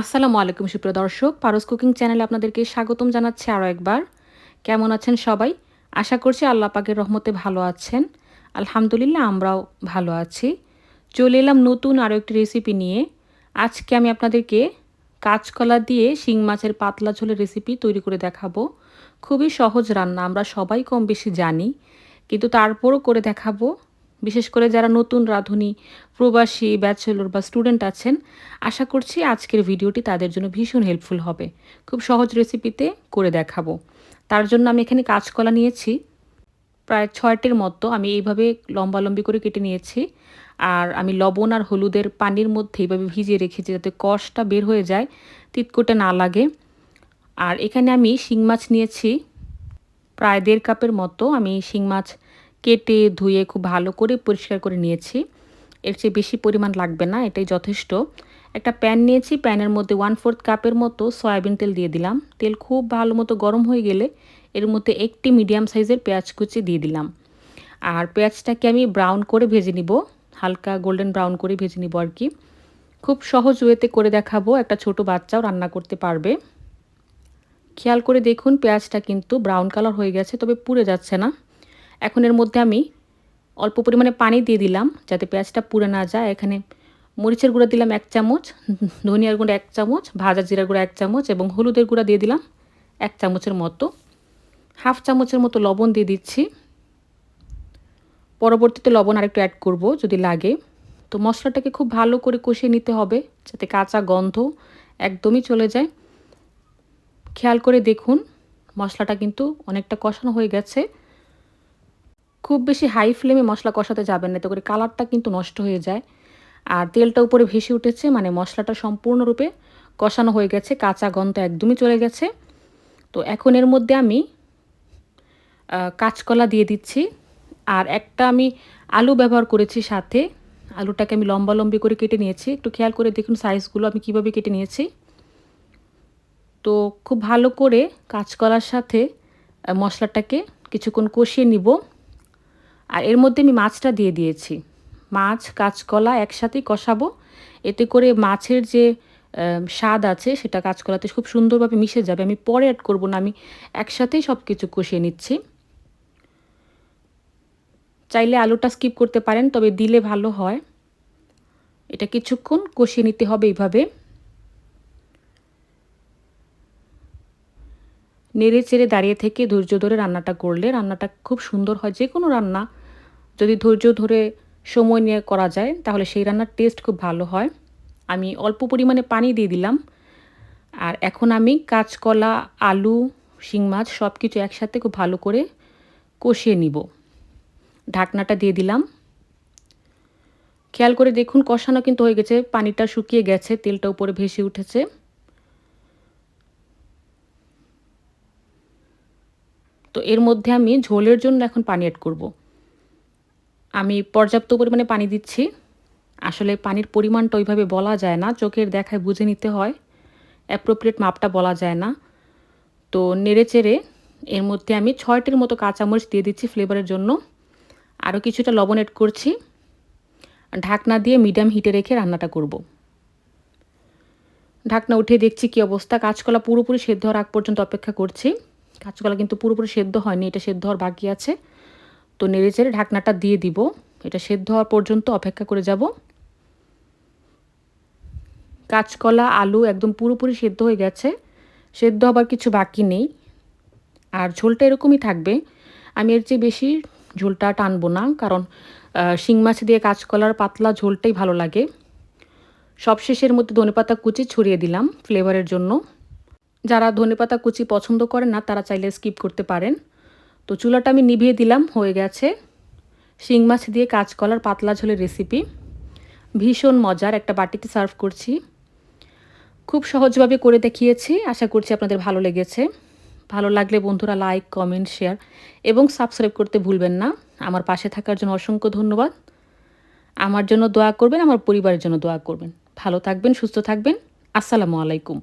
আসসালামু আলাইকুম সুপ্রিয় দর্শক, পারস কুকিং চ্যানেলে আপনাদেরকে স্বাগতম জানাচ্ছি আরও একবার। কেমন আছেন সবাই? আশা করছি আল্লাহ পাকের রহমতে ভালো আছেন। আলহামদুলিল্লাহ আমরাও ভালো আছি। চলে এলাম নতুন আরও একটি রেসিপি নিয়ে। আজকে আমি আপনাদেরকে কাঁচকলা দিয়ে শিং মাছের পাতলা ঝোলের রেসিপি তৈরি করে দেখাবো। খুবই সহজ রান্না, আমরা সবাই কম বেশি জানি। কিন্তু তারপরও করে দেখাবো। বিশেষ করে যারা নতুন রাঁধুনি, প্রবাসী ব্যাচেলর বা স্টুডেন্ট আছেন, আশা করছি আজকের ভিডিওটি তাদের জন্য ভীষণ হেল্পফুল হবে। খুব সহজ রেসিপিতে করে দেখাবো। তার জন্য আমি এখানে কাঁচকলা নিয়েছি। প্রায় ছয়টির মতো আমি এইভাবে লম্বালম্বি করে কেটে নিয়েছি। আর আমি লবণ আর হলুদের পানির মধ্যে এইভাবে ভিজিয়ে রেখেছি যাতে কষটা বের হয়ে যায়, তিতকোটে না লাগে। আর এখানে আমি শিং মাছ নিয়েছি। প্রায় দেড় কাপের মতো আমি শিং মাছ কেটে ধুয়ে খুব ভালো করে পরিষ্কার করে নিয়েছি। এর চেয়ে বেশি পরিমাণ লাগবে না, এটাই যথেষ্ট। একটা প্যান নিয়েছি, প্যানের মধ্যে ওয়ান ফোর্থ কাপের মতো সয়াবিন তেল দিয়ে দিলাম। তেল খুব ভালো মতো গরম হয়ে গেলে এর মধ্যে একটি মিডিয়াম সাইজের পেঁয়াজ কুচি দিয়ে দিলাম। আর পেঁয়াজটাকে আমি ব্রাউন করে ভেজে নিব, হালকা গোল্ডেন ব্রাউন করে ভেজে নিব আর কি। খুব সহজ ওয়েতে করে দেখাবো, একটা ছোট বাচ্চাও রান্না করতে পারবে। খেয়াল করে দেখুন, পেঁয়াজটা কিন্তু ব্রাউন কালার হয়ে গেছে, তবে পুড়ে যাচ্ছে না। এখন এর মধ্যে আমি অল্প পরিমাণে পানি দিয়ে দিলাম যাতে পেঁয়াজটা পুড়ে না যায়। এখানে মরিচের গুঁড়া দিলাম এক চামচ, ধনিয়ার গুঁড়া এক চামচ, ভাজা জিরার গুঁড়া এক চামচ এবং হলুদের গুঁড়া দিয়ে দিলাম এক চামচের মতো। হাফ চামচের মতো লবণ দিয়ে দিচ্ছি। পরবর্তীতে লবণ আরেকটু অ্যাড করব যদি লাগে। তো মশলাটাকে খুব ভালো করে কষিয়ে নিতে হবে যাতে কাঁচা গন্ধ একদমই চলে যায়। খেয়াল করে দেখুন, মশলাটা কিন্তু অনেকটা কষানো হয়ে গেছে। খুব বেশি হাই ফ্লেমে মশলা কষাতে যাবেন না তো করে কালারটা কিন্তু নষ্ট হয়ে যায়। আর তেলটা উপরে ভেসে উঠেছে মানে মশলাটা সম্পূর্ণরূপে কষানো হয়ে গেছে, কাঁচা গন্ধ একদমই চলে গেছে। তো এখন এর মধ্যে আমি কাঁচকলা দিয়ে দিচ্ছি, আর একটা আমি আলু ব্যবহার করেছি সাথে। আলুটাকে আমি লম্বা লম্বি করে কেটে নিয়েছি, একটু খেয়াল করে দেখুন সাইজগুলো আমি কীভাবে কেটে নিয়েছি। তো খুব ভালো করে কাঁচকলার সাথে মশলাটাকে কিছুক্ষণ কষিয়ে নিব। আর এর মধ্যে আমি মাছটা দিয়ে দিয়েছি। মাছ, কাঁচকলা একসাথেই কষাবো। এতে করে মাছের যে স্বাদ আছে, সেটা কাঁচকলাতে খুব সুন্দরভাবে মিশে যাবে। আমি পরে অ্যাড করব না, আমি একসাথেই সব কিছু কষিয়ে নিচ্ছি। চাইলে আলুটা স্কিপ করতে পারেন, তবে দিলে ভালো হয়। এটা কিছুক্ষণ কষিয়ে নিতে হবে এইভাবে। নেড়ে চেড়ে দাঁড়িয়ে থেকে ধৈর্য ধরে রান্নাটা করলে রান্নাটা খুব সুন্দর হয়। যে কোনো রান্না যদি ধৈর্য ধরে সময় নিয়ে করা যায়, তাহলে সেই রান্নার টেস্ট খুব ভালো হয়। আমি অল্প পরিমাণে পানি দিয়ে দিলাম। আর এখন আমি কাঁচকলা, আলু, শিং মাছ সব কিছু একসাথে খুব ভালো করে কষিয়ে নিব। ঢাকনাটা দিয়ে দিলাম। খেয়াল করে দেখুন, কষানো কিন্তু হয়ে গেছে। পানিটা শুকিয়ে গেছে, তেলটা উপরে ভেসে উঠেছে। তো এর মধ্যে আমি ঝোলের জন্য এখন পানি অ্যাড করব। আমি পর্যাপ্ত পরিমাণে পানি দিচ্ছি। আসলে পানির পরিমাণটা ওইভাবে বলা যায় না, চোখের দেখায় বুঝে নিতে হয়। অ্যাপ্রোপ্রিয়েট মাপটা বলা যায় না। তো নেড়ে চেড়ে এর মধ্যে আমি ছয়টির মতো কাঁচামরিচ দিয়ে দিচ্ছি ফ্লেভারের জন্য। আরও কিছুটা লবণ এড করছি। ঢাকনা দিয়ে মিডিয়াম হিটে রেখে রান্নাটা করব। ঢাকনা উঠে দেখছি কি অবস্থা। কাঁচকলা পুরোপুরি সেদ্ধ হওয়ার আগ পর্যন্ত অপেক্ষা করছি। কাঁচকলা কিন্তু পুরোপুরি সেদ্ধ হয়নি, এটা সেদ্ধ হওয়ার বাকি আছে। তো নেড়ে চেড়ে ঢাকনাটা দিয়ে দিব। এটা সেদ্ধ হওয়ার পর্যন্ত অপেক্ষা করে যাব। কাঁচকলা, আলু একদম পুরোপুরি সেদ্ধ হয়ে গেছে। সেদ্ধ হবার কিছু বাকি নেই। আর ঝোলটা এরকমই থাকবে। আমি এর চেয়ে বেশি ঝোলটা টানবো না, কারণ শিং মাছ দিয়ে কাঁচকলার পাতলা ঝোলটাই ভালো লাগে। সবশেষের মধ্যে ধনেপাতা কুচি ছড়িয়ে দিলাম ফ্লেভারের জন্য। যারা ধনেপাতা কুচি পছন্দ করেন না, তারা চাইলে স্কিপ করতে পারেন। তো চুলাটা আমি নিভিয়ে দিলাম, হয়ে গেছে। শিং মাছ দিয়ে কাঁচকলার পাতলা ঝোলের রেসিপি ভীষণ মজার একটা বাটিতে সার্ভ করছি। খুব সহজভাবে করে দেখিয়েছি, আশা করছি আপনাদের ভালো লেগেছে। ভালো লাগলে বন্ধুরা লাইক কমেন্ট শেয়ার এবং সাবস্ক্রাইব করতে ভুলবেন না। আমার পাশে থাকার জন্য অসংখ্য ধন্যবাদ। আমার জন্য দোয়া করবেন, আমার পরিবারের জন্য দোয়া করবেন। ভালো থাকবেন, সুস্থ থাকবেন। আসসালামু আলাইকুম।